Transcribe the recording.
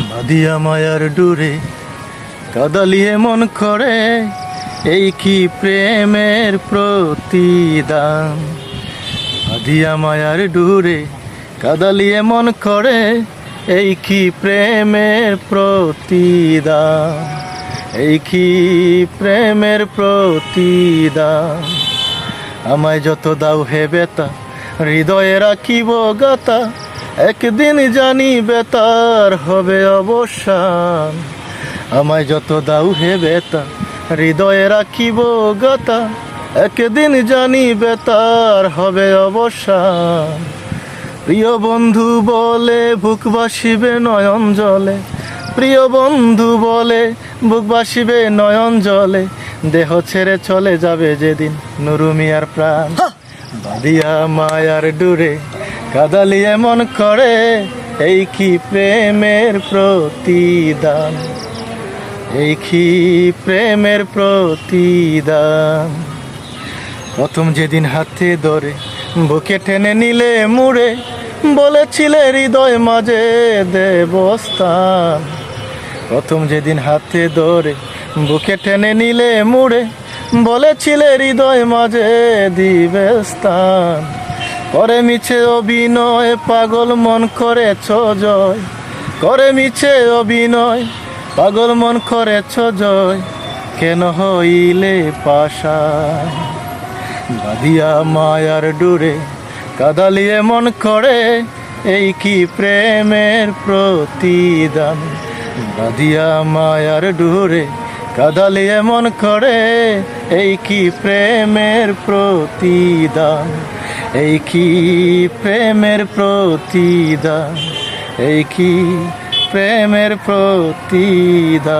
বাদিয়া মায়ার ডুরে কাদালিয়ে মন করে এই কি প্রেমের প্রতিদান? বাদিয়া মায়ার ডুরে কাদালিয়ে মন করে এই কি প্রেমের প্রতিদান? এই কি প্রেমের প্রতিদান? আমায় যত দাও হে বেতা, হৃদয়ে রাখিব গাতা একদিন জানি বেতার হবে অবসান। আমায় যত দাও হে বেতা হৃদয়ে রাখিব গাতা। একদিন জানি বেতার হবে অবসান। প্রিয় বন্ধু বলে, বুক বাসিবে নয়ন জলে। প্রিয় বন্ধু বলে, বুক বাসিবে নয়ন জলে। দেহ ছেড়ে চলে যাবে যেদিন নুরুমিয়ার প্রাণ। বাদিয়া মায়ার ডুরে কাদালিয়ে এমন করে এই কি প্রেমের প্রতিদান? এই কি প্রেমের প্রতিদান? প্রথম যেদিন হাতে ধরে বুকে টেনে নিলে মুড়ে, বলেছিলে হৃদয় মাঝে দেবস্থান। প্রথম যেদিন হাতে ধরে বুকে টেনে নিলে মুড়ে, বলেছিলে হৃদয় মাঝে দিবে স্থান করে মিছে অভিনয়, পাগল মন করেছ জয় করে মিছে অভিনয়, পাগল মন করেছ জয় কেন হইলে পাশা? বাদিয়া মায়ার ডুরে, কাদালিয়ে মন করে, এই কি প্রেমের প্রতিদান? গাদিয়া মায়ার ডুরে, কাদালিয়ে মন করে, এই কি প্রেমের প্রতিদান? এই কি প্রেমের প্রতিদান এই কি প্রেমের প্রতিদান।